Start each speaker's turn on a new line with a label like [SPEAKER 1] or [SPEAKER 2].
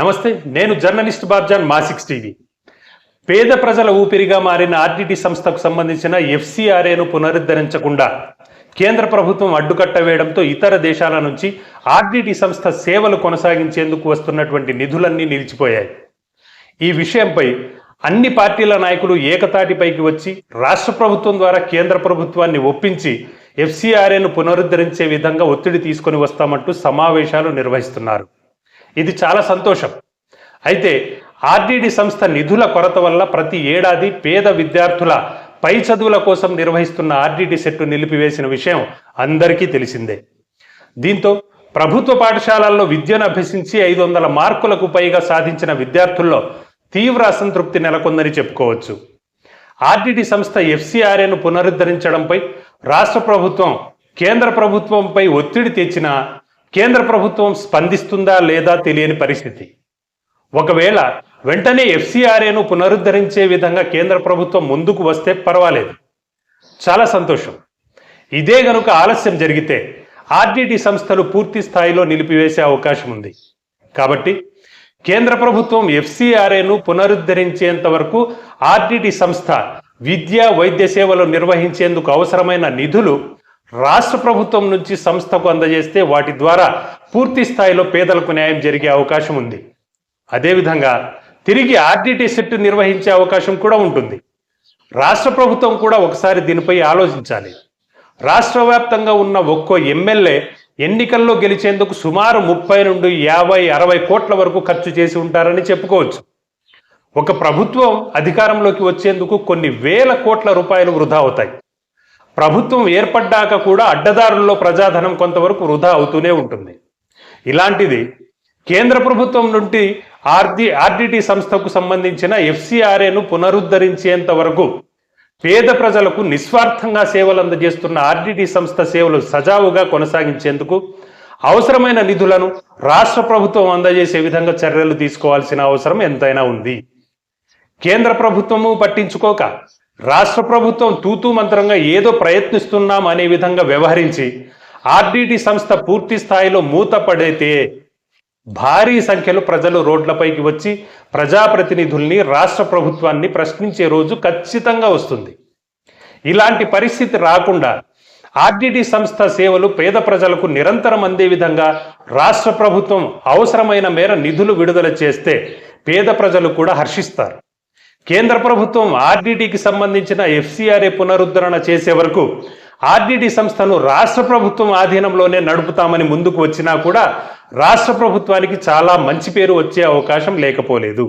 [SPEAKER 1] నమస్తే నేను journalist Babjan మాసిక్స్ TV. పేద ప్రజల ఊపిరిగా మారిన ఆర్టీటీ సంస్థకు సంబంధించిన ఎఫ్సిఆర్ఏను పునరుద్ధరించకుండా కేంద్ర ప్రభుత్వం అడ్డుకట్ట వేయడంతో ఇతర దేశాల నుంచి ఆర్టీటీ సంస్థ సేవలు కొనసాగించేందుకు వస్తున్నటువంటి నిధులన్నీ నిలిచిపోయాయి. ఈ విషయంపై అన్ని పార్టీల నాయకులు ఏకతాటిపైకి వచ్చి రాష్ట్ర ప్రభుత్వం ద్వారా కేంద్ర ప్రభుత్వాన్ని ఒప్పించి ఎఫ్సిఆర్ఏను పునరుద్ధరించే విధంగా ఒత్తిడి తీసుకొని వస్తామంటూ సమావేశాలు నిర్వహిస్తున్నారు. ఇది చాలా సంతోషం. అయితే ఆర్డీడీ సంస్థ నిధుల కొరత వల్ల ప్రతి ఏడాది పేద విద్యార్థుల పై చదువుల కోసం నిర్వహిస్తున్న ఆర్డీడీ సెట్టు నిలిపివేసిన విషయం అందరికీ తెలిసిందే. దీంతో ప్రభుత్వ పాఠశాలల్లో విద్యను అభ్యసించి ఐదు వందల మార్కులకు పైగా సాధించిన విద్యార్థుల్లో తీవ్ర అసంతృప్తి నెలకొందని చెప్పుకోవచ్చు. ఆర్డీడీ సంస్థ ఎఫ్సిఆర్ఏను పునరుద్ధరించడంపై రాష్ట్ర ప్రభుత్వం కేంద్ర ప్రభుత్వంపై ఒత్తిడి తెచ్చినా కేంద్ర ప్రభుత్వం స్పందిస్తుందా లేదా తెలియని పరిస్థితి. ఒకవేళ వెంటనే ఎఫ్సిఆర్ఏను పునరుద్ధరించే విధంగా కేంద్ర ప్రభుత్వం ముందుకు వస్తే పర్వాలేదు. చాలా సంతోషం. ఇదే గనుక ఆలస్యం జరిగితే ఆర్డిటి సంస్థలు పూర్తి స్థాయిలో నిలిపివేసే అవకాశం ఉంది. కాబట్టి కేంద్ర ప్రభుత్వం ఎఫ్సిఆర్ఏను పునరుద్ధరించేంత వరకు ఆర్డిటి సంస్థ విద్య వైద్య సేవలు నిర్వహించేందుకు అవసరమైన నిధులు రాష్ట్ర ప్రభుత్వం నుంచి సంస్థకు అందజేస్తే వాటి ద్వారా పూర్తి స్థాయిలో పేదలకు న్యాయం జరిగే అవకాశం ఉంది. అదేవిధంగా తిరిగి ఆర్డీటీ సెట్ నిర్వహించే అవకాశం కూడా ఉంటుంది. రాష్ట్ర ప్రభుత్వం కూడా ఒకసారి దీనిపై ఆలోచించాలి. రాష్ట్ర వ్యాప్తంగా ఉన్న ఒక్కో ఎమ్మెల్యే ఎన్నికల్లో గెలిచేందుకు సుమారు ముప్పై నుండి యాభై అరవై కోట్ల వరకు ఖర్చు చేసి ఉంటారని చెప్పుకోవచ్చు. ఒక ప్రభుత్వం అధికారంలోకి వచ్చేందుకు కొన్ని వేల కోట్ల రూపాయలు వృధా అవుతాయి. ప్రభుత్వం ఏర్పడ్డాక కూడా అడ్డదారుల్లో ప్రజాధనం కొంతవరకు వృధా అవుతూనే ఉంటుంది. ఇలాంటిది కేంద్ర ప్రభుత్వం నుండి ఆర్డి ఆర్డిటి సంస్థకు సంబంధించిన ఎఫ్సిఆర్ఏను పునరుద్ధరించేంత వరకు పేద ప్రజలకు నిస్వార్థంగా సేవలు అందజేస్తున్న ఆర్డిటి సంస్థ సేవలు సజావుగా కొనసాగించేందుకు అవసరమైన నిధులను రాష్ట్ర ప్రభుత్వం అందజేసే విధంగా చర్యలు తీసుకోవాల్సిన అవసరం ఎంతైనా ఉంది. కేంద్ర ప్రభుత్వము పట్టించుకోక రాష్ట్ర ప్రభుత్వం తూతూ మంత్రంగా ఏదో ప్రయత్నిస్తున్నాం అనే విధంగా వ్యవహరించి ఆర్డిటి సంస్థ పూర్తి స్థాయిలో మూతపడైతే భారీ సంఖ్యలో ప్రజలు రోడ్లపైకి వచ్చి ప్రజాప్రతినిధుల్ని రాష్ట్ర ప్రభుత్వాన్ని ప్రశ్నించే రోజు ఖచ్చితంగా వస్తుంది. ఇలాంటి పరిస్థితి రాకుండా ఆర్డిటి సంస్థ సేవలు పేద ప్రజలకు నిరంతరం అందే విధంగా రాష్ట్ర ప్రభుత్వం అవసరమైన మేర నిధులు విడుదల చేస్తే పేద ప్రజలు కూడా హర్షిస్తారు. కేంద్ర ప్రభుత్వం ఆర్డీటీకి సంబంధించిన ఎఫ్సీఆర్ఏ పునరుద్ధరణ చేసే వరకు ఆర్డీటీ సంస్థను రాష్ట్ర ప్రభుత్వం ఆధీనంలోనే నడుపుతామని ముందుకు వచ్చినా కూడా రాష్ట్ర ప్రభుత్వానికి చాలా మంచి పేరు వచ్చే అవకాశం లేకపోలేదు.